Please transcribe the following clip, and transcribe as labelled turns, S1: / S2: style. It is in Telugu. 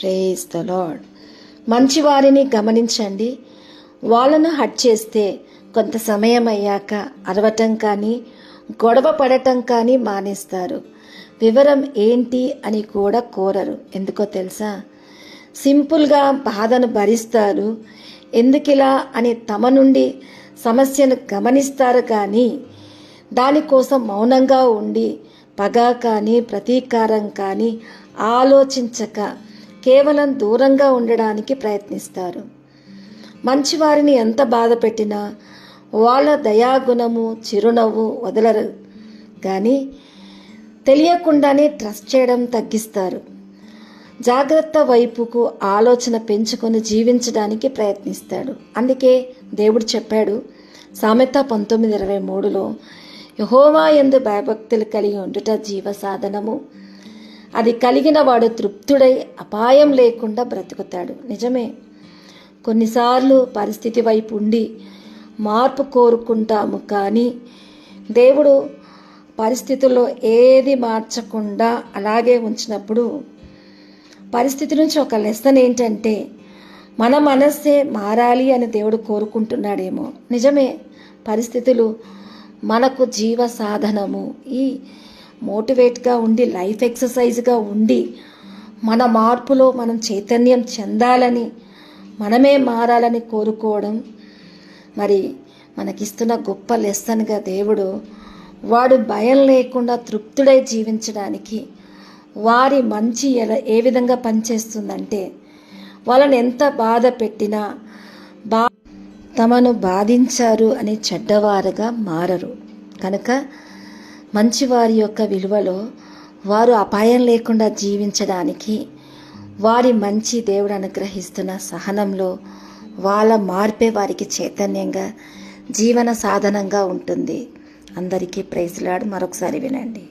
S1: ప్రేజ్ ద లాడ్ మంచివారిని గమనించండి. వాళ్ళను హట్ చేస్తే కొంత సమయం అయ్యాక అరవటం కానీ గొడవ పడటం కానీ మానేస్తారు. వివరం ఏంటి అని కూడా కోరరు. ఎందుకో తెలుసా? సింపుల్గా బాధను భరిస్తారు. ఎందుకిలా అని తమ నుండి సమస్యను గమనిస్తారు కానీ దానికోసం మౌనంగా ఉండి పగ కానీ ప్రతీకారం కానీ ఆలోచించక కేవలం దూరంగా ఉండడానికి ప్రయత్నిస్తారు. మంచివారిని ఎంత బాధ పెట్టినా వాళ్ళ దయాగుణము చిరునవ్వు వదలరు. కానీ తెలియకుండానే ట్రస్ట్ చేయడం తగ్గిస్తారు. జాగ్రత్త వైపుకు ఆలోచన పెంచుకొని జీవించడానికి ప్రయత్నిస్తాడు. అందుకే దేవుడు చెప్పాడు సామెత పంతొమ్మిది ఇరవై మూడులో యహోవా ఎందు భయభక్తులు కలిగి ఉండుట జీవ సాధనము. అది కలిగిన వాడు తృప్తుడై అపాయం లేకుండా బ్రతుకుతాడు. నిజమే. కొన్నిసార్లు పరిస్థితి వైపు ఉండి మార్పు కోరుకుంటాము కానీ దేవుడు పరిస్థితుల్లో ఏది మార్చకుండా అలాగే ఉంచినప్పుడు పరిస్థితి నుంచి ఒక లెసన్ ఏంటంటే మన మనస్సే మారాలి అని దేవుడు కోరుకుంటున్నాడేమో. నిజమే. పరిస్థితులు మనకు జీవ సాధనము. ఈ మోటివేట్గా ఉండి లైఫ్ ఎక్సర్సైజ్గా ఉండి మన మార్పులో మనం చైతన్యం చెందాలని మనమే మారాలని కోరుకోవడం మరి మనకిస్తున్న గొప్ప లెసన్గా దేవుడు వాడు భయం లేకుండా తృప్తుడై జీవించడానికి వారి మంచి ఎలా ఏ విధంగా పనిచేస్తుందంటే వాళ్ళని ఎంత బాధ పెట్టినా బా తమను బాధించారు అని చెడ్డవారుగా మారరు. కనుక మంచివారి యొక్క విలువలో వారు అపాయం లేకుండా జీవించడానికి వారి మంచి దేవుడు అనుగ్రహిస్తున్న సహనంలో వాళ్ళ మార్పే వారికి చైతన్యంగా జీవన సాధనంగా ఉంటుంది. అందరికీ ప్రైజ్లాడు. మరొకసారి వినండి.